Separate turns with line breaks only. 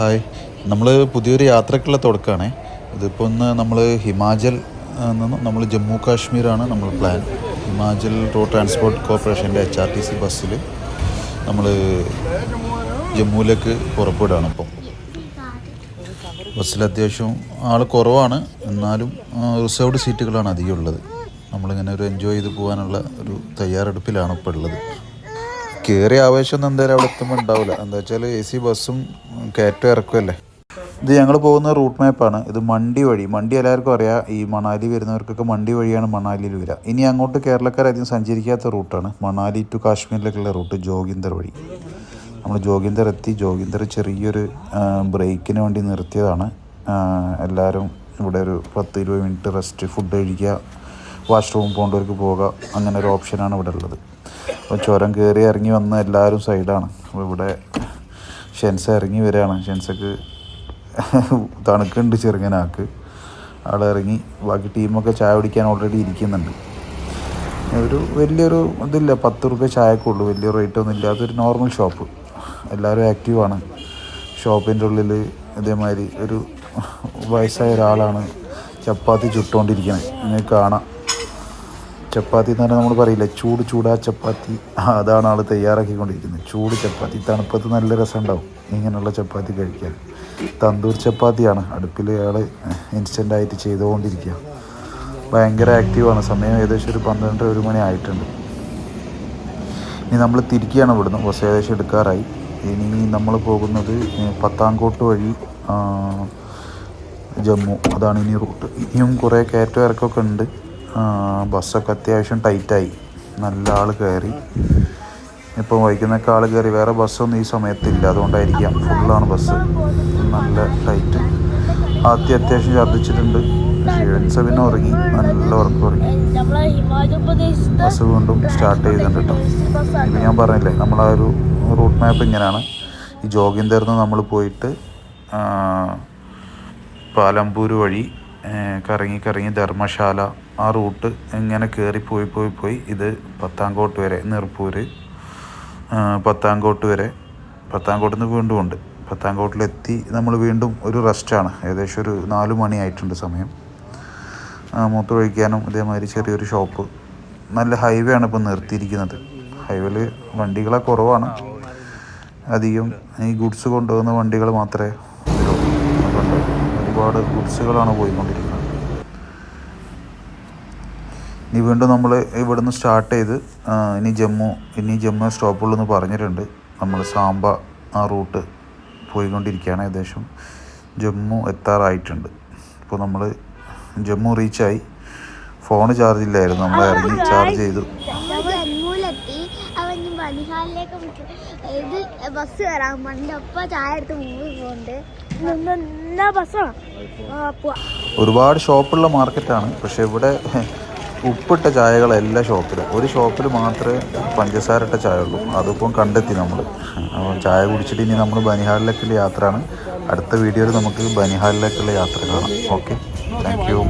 Hi. നമ്മൾ പുതിയൊരു യാത്രക്കുള്ള തുടക്കമാണ് ഇതിപ്പോൾ ഒന്ന് നമ്മൾ ഹിമാചൽ നമ്മൾ ജമ്മു കാശ്മീരാണ് നമ്മൾ പ്ലാൻ ഹിമാചൽ റോഡ് ട്രാൻസ്പോർട്ട് കോർപ്പറേഷന്റെ എച്ച് ആർ ടി സി ബസ്സിൽ നമ്മൾ ജമ്മുവിലേക്ക് പുറപ്പെടുകയാണ് ഇപ്പം. ബസ്സിൽ അത്യാവശ്യം ആൾ കുറവാണ്. എന്നാലും റിസർവ്ഡ് സീറ്റുകളാണ് അധികം ഉള്ളത്. നമ്മളിങ്ങനെ ഒരു എൻജോയ് ചെയ്ത് പോകാനുള്ള ഒരു തയ്യാറെടുപ്പിലാണ് ഇപ്പോൾ ഉള്ളത്. കയറിയ ആവേശമൊന്നും എന്തായാലും അവിടെ എത്തുമ്പോൾ ഉണ്ടാവില്ല എന്താ വെച്ചാൽ എ സി ബസ്സും കയറ്റം ഇറക്കുമല്ലേ ഇത് ഞങ്ങൾ പോകുന്ന റൂട്ട് മാപ്പാണ്. ഇത് മണ്ടി വഴി. മണ്ടി എല്ലാവർക്കും അറിയാം. ഈ മണാലി വരുന്നവർക്കൊക്കെ മണ്ടി വഴിയാണ് മണാലിയിൽ വരിക. ഇനി അങ്ങോട്ട് കേരളക്കാർ അധികം സഞ്ചരിക്കാത്ത റൂട്ടാണ്. മണാലി ടു കാശ്മീരിലേക്കുള്ള റൂട്ട് ജോഗിന്ദർ വഴി. നമ്മൾ ജോഗിന്ദർ എത്തി. ജോഗിന്ദർ ചെറിയൊരു ബ്രേക്കിന് വേണ്ടി നിർത്തിയതാണ്. എല്ലാവരും ഇവിടെ ഒരു പത്ത് ഇരുപത് മിനിറ്റ് റെസ്റ്റ് ഫുഡ് കഴിക്കുക വാഷ്റൂം പോകേണ്ടവർക്ക് പോകുക അങ്ങനെ ഒരു ഓപ്ഷനാണ് ഇവിടെ ഉള്ളത്. അപ്പോൾ ചുരം കയറി ഇറങ്ങി വന്ന എല്ലാവരും സൈഡാണ്. അപ്പോൾ ഇവിടെ ഷെൻസ ഇറങ്ങി വരികയാണ്. ഷെൻസക്ക് തണുക്കുണ്ട് ചെറുങ്ങനാക്ക്. ആൾ ഇറങ്ങി. ബാക്കി ടീമൊക്കെ ചായ കുടിക്കാൻ ഓൾറെഡി ഇരിക്കുന്നുണ്ട്. ഒരു വലിയൊരു ഇതില്ല പത്ത് റുപ്യ ചായക്കുള്ളൂ വലിയ റേറ്റ് ഒന്നും ഇല്ലാത്തൊരു നോർമൽ ഷോപ്പ് എല്ലാവരും ആക്റ്റീവാണ് ഷോപ്പിന്റെ ഉള്ളിൽ ഇതേമാതിരി ഒരു വയസ്സായ ഒരാളാണ് ചപ്പാത്തി ചുട്ടുകൊണ്ടിരിക്കുന്നത് നിങ്ങൾക്ക് കാണാം. ചപ്പാത്തി എന്ന് പറഞ്ഞാൽ നമ്മൾ പറയില്ല ചൂട് ചൂടാ ചപ്പാത്തി. അതാണ് ആൾ തയ്യാറാക്കിക്കൊണ്ടിരിക്കുന്നത്. ചൂട് ചപ്പാത്തി തണുപ്പത്ത് നല്ല രസമുണ്ടാവും ഇങ്ങനെയുള്ള ചപ്പാത്തി കഴിക്കാൻ. തന്തൂർ ചപ്പാത്തിയാണ്. അടുപ്പിൽ അയാൾ ഇൻസ്റ്റന്റായിട്ട് ചെയ്തുകൊണ്ടിരിക്കുക. ഭയങ്കര ആക്റ്റീവാണ് സമയം ഏകദേശം ഒരു പന്ത്രണ്ടര ഒരു മണി ആയിട്ടുണ്ട്. ഇനി നമ്മൾ തിരിക്കുകയാണ് ഇവിടുന്ന്. ബസ് ഏകദേശം എടുക്കാറായി. ഇനി നമ്മൾ പോകുന്നത് പത്താംകോട്ട് വഴി ജമ്മു. അതാണ് ഇനി റൂട്ട്. ഇനിയും കുറേ കയറ്റം ഇറക്കമൊക്കെ ഉണ്ട്. ബസ്സൊക്കെ അത്യാവശ്യം ടൈറ്റായി. നല്ല ആൾ കയറി ഇപ്പോൾ വൈകുന്നേക്ക ആൾ കയറി വേറെ ബസ്സൊന്നും ഈ സമയത്തില്ല. അതുകൊണ്ടായിരിക്കാം ഫുള്ളാണ് ബസ് നല്ല ടൈറ്റ്. ആദ്യം അത്യാവശ്യം ഛർദ്ദിച്ചിട്ടുണ്ട്. ഷെൻസ പിന്നെ ഉറങ്ങി. നല്ല ഉറക്കം ഉറങ്ങി.
നമ്മളെ
ബസ് വീണ്ടും സ്റ്റാർട്ട് ചെയ്തിട്ടുണ്ട് കേട്ടോ ഇപ്പം ഞാൻ പറഞ്ഞില്ലേ നമ്മൾ ആ ഒരു റൂട്ട് മാപ്പ് ഇങ്ങനെയാണ്. ഈ ജോഗിന്ദർന്ന് നമ്മൾ പോയിട്ട് പാലമ്പൂർ വഴി കറങ്ങി കറങ്ങി ധർമ്മശാല ആ റൂട്ട് ഇങ്ങനെ കയറി പോയി പോയി പോയി ഇത് പത്താംകോട്ട് വരെ നിർപ്പൂർ പത്താംകോട്ട് വരെ. പത്താംകോട്ടിൽ നിന്ന് വീണ്ടും ഉണ്ട്. പത്താംകോട്ടിലെത്തി നമ്മൾ വീണ്ടും ഒരു റെസ്റ്റാണ് ഏകദേശം ഒരു നാല് മണിയായിട്ടുണ്ട് സമയം. കഴിക്കാനും ഇതേമാതിരി ചെറിയൊരു ഷോപ്പ് നല്ല ഹൈവേ ആണ് ഇപ്പോൾ നിർത്തിയിരിക്കുന്നത്. ഹൈവേയിൽ വണ്ടികളെ കുറവാണ്. അധികം ഈ ഗുഡ്സ് കൊണ്ടുപോകുന്ന വണ്ടികൾ മാത്രമേ ഒരുപാട് ഗുഡ്സുകളാണ് പോയിക്കൊണ്ടിരിക്കുന്നത്. ഇനി വീണ്ടും നമ്മൾ ഇവിടുന്ന് സ്റ്റാർട്ട് ചെയ്ത് ഇനി ജമ്മു ഇനി ജമ്മു സ്റ്റോപ്പുള്ളൂ എന്ന് പറഞ്ഞിട്ടുണ്ട്. നമ്മൾ സാമ്പ ആ റൂട്ട് പോയിക്കൊണ്ടിരിക്കുകയാണ് ഏകദേശം. ജമ്മു എത്താറായിട്ടുണ്ട്. ഇപ്പോൾ നമ്മൾ ജമ്മു റീച്ചായി ഫോൺ ചാർജ് ഇല്ലായിരുന്നു. നമ്മൾ ഇറങ്ങി ചാർജ് ചെയ്തു.
ഇത് ബസ് കയറാൻ പണ്ട് ചായ എടുത്ത് മൂവ് പോകുന്നുണ്ട്
ഒരുപാട് ഷോപ്പുള്ള മാർക്കറ്റാണ്. പക്ഷേ ഇവിടെ ഉപ്പിട്ട ചായകൾ എല്ലാ ഷോപ്പിലും. ഒരു ഷോപ്പിൽ മാത്രമേ പഞ്ചസാര ഇട്ട ചായ ഉള്ളൂ അതിപ്പം കണ്ടെത്തി നമ്മൾ ചായ കുടിച്ചിട്ട് ഇനി നമ്മൾ ബനിഹാലിലേക്കുള്ള യാത്രയാണ്. അടുത്ത വീഡിയോയിൽ നമുക്ക് ബനിഹാലിലേക്കുള്ള യാത്ര കാണാം. ഓക്കെ? Thank you.